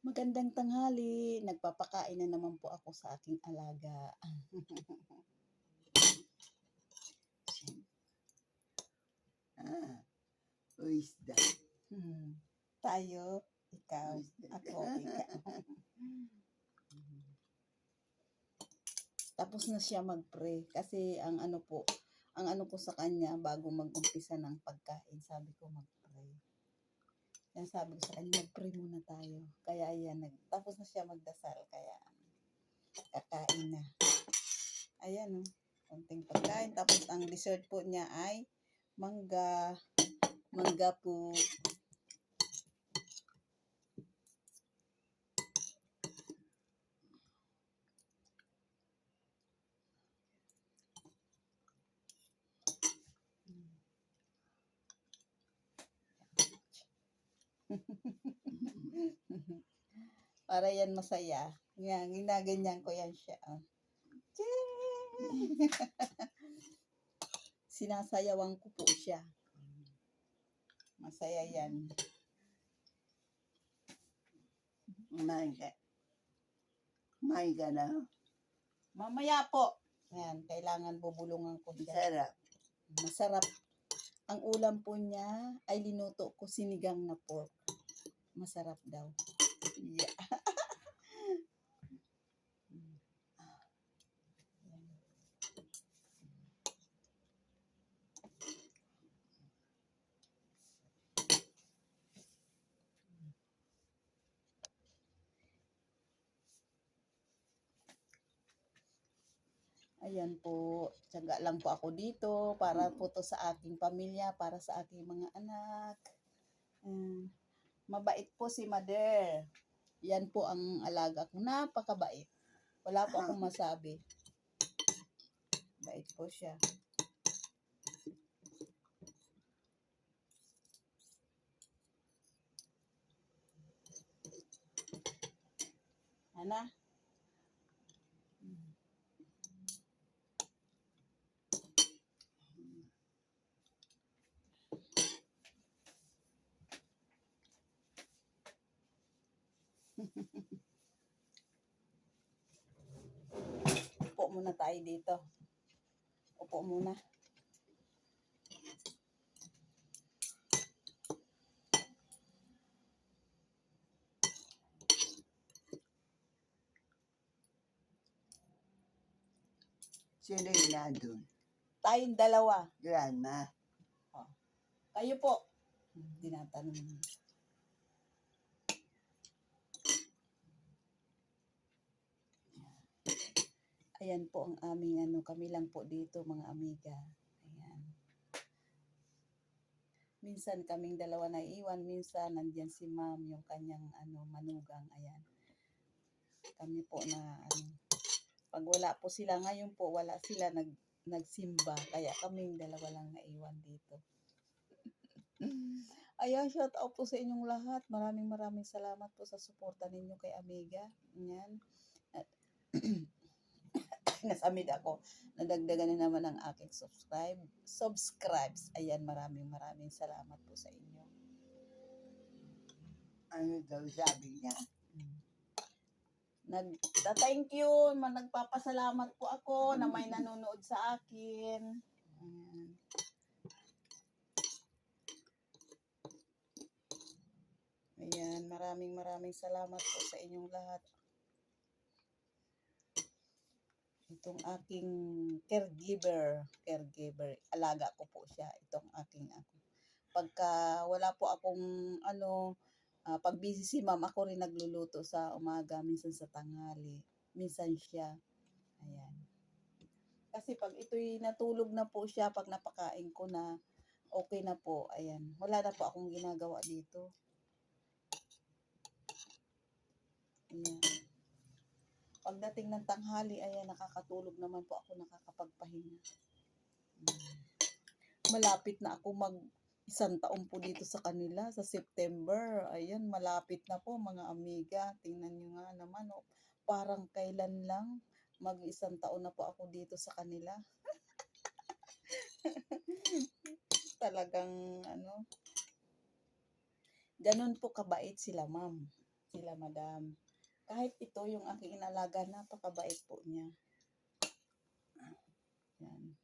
Magandang tanghali. Nagpapakain na naman po ako sa aking alaga. Ah, o isda. Hmm. Tayo, ikaw, ako, ikaw. Tapos na siya mag-pray kasi ang ano po, ang ano ko sa kanya bago mag-umpisa ng pagkain, sabi ko mag-pray. Yan sabi ko sa kanya, mag-pray muna tayo. Kaya ayan, nag, tapos na siya magdasal, kaya kakain na. Ayan, oh, konting pagkain. Tapos ang dessert po niya ay mangga, mangga po. Para yan masaya. Yan, ginaganyan ko yan siya. oh. Sinasayawan ko po siya. Masaya yan. Kumain ka. Kumain ka na. Mamaya po. Yan, kailangan bubulungan ko siya. Sarap. Masarap. Ang ulam po niya ay linuto ko sinigang na pork. Masarap daw. Yeah. Ayan po, tiyaga lang po ako dito para po to sa aking pamilya, para sa aking mga anak. Mm, mabait po si Mother. Yan po ang alaga ko. Napakabait. Wala po akong masabi. Bait po siya. Ana? Upo muna tayo dito. Upo muna. Sino yung nandun? Tayong dalawa. Grandma. Kayo po. Tinatanong. mo. Ayan po ang aming ano, kami lang po dito mga amiga. Ayan. Minsan kaming dalawa na iwan, minsan nandyan si ma'am, yung kanyang ano, manugang, ayan. Kami po na ano, pag wala po sila ngayon po, wala sila nag, nagsimba, kaya kaming dalawa lang naiwan dito. Ayan, shout out po sa inyong lahat. Maraming maraming salamat po sa suporta ninyo kay Amiga. Ayan. At nasamid ako. Nadagdagan na naman ang aking subscribe. Subscribes. Ayan, maraming maraming salamat po sa inyo. Ano daw sabi niya? Nag-thank you. ma- Nagpapasalamat po ako na may nanonood sa akin. Ayan. Ayan, maraming maraming salamat po sa inyong lahat. Itong aking caregiver, caregiver, alaga ko po siya. Itong aking ako. Pagka wala po akong ano, ah, pag busy si ma'am, ako rin nagluluto sa umaga, minsan sa tanghali, minsan siya. Ayan. Kasi pag ito'y natulog na po siya, pag napakain ko na, okay na po. Ayan. Wala na po akong ginagawa dito. Ayan. Pagdating ng tanghali, ayan, nakakatulog naman po ako, nakakapagpahinga. Mm. Malapit na ako mag isang taon po dito sa kanila, sa September. Ayan, malapit na po mga amiga. Tingnan nyo nga naman, oh, parang kailan lang mag isang taon na po ako dito sa kanila. Talagang ano, ganun po kabait sila, ma'am. sila, madam. Kahit ito, yung aking inalaga, napakabait po niya. Yan.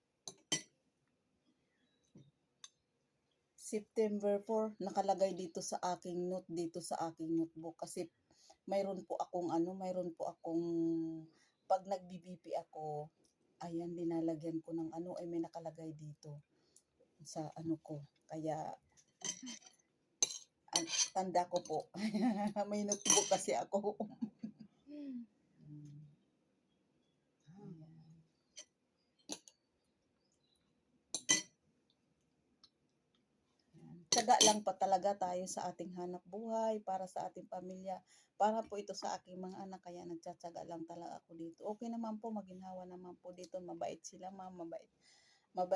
September 4, nakalagay dito sa aking note, dito sa aking notebook. Kasi mayroon po akong ano, mayroon po akong, pag nagbibipi ako, ayan, dinalagyan ko ng ano, ay may nakalagay dito sa ano ko. Kaya, an- tanda ko po. may notebook kasi ako. Mm. Ayan. Ayan. Tiyaga lang pa talaga tayo sa ating hanap buhay, para sa ating pamilya, para po ito sa aking mga anak, kaya nagtsatsaga lang talaga ako dito. Okay naman po, maginhawa naman po dito, mabait sila, ma'am, mabait. Mabait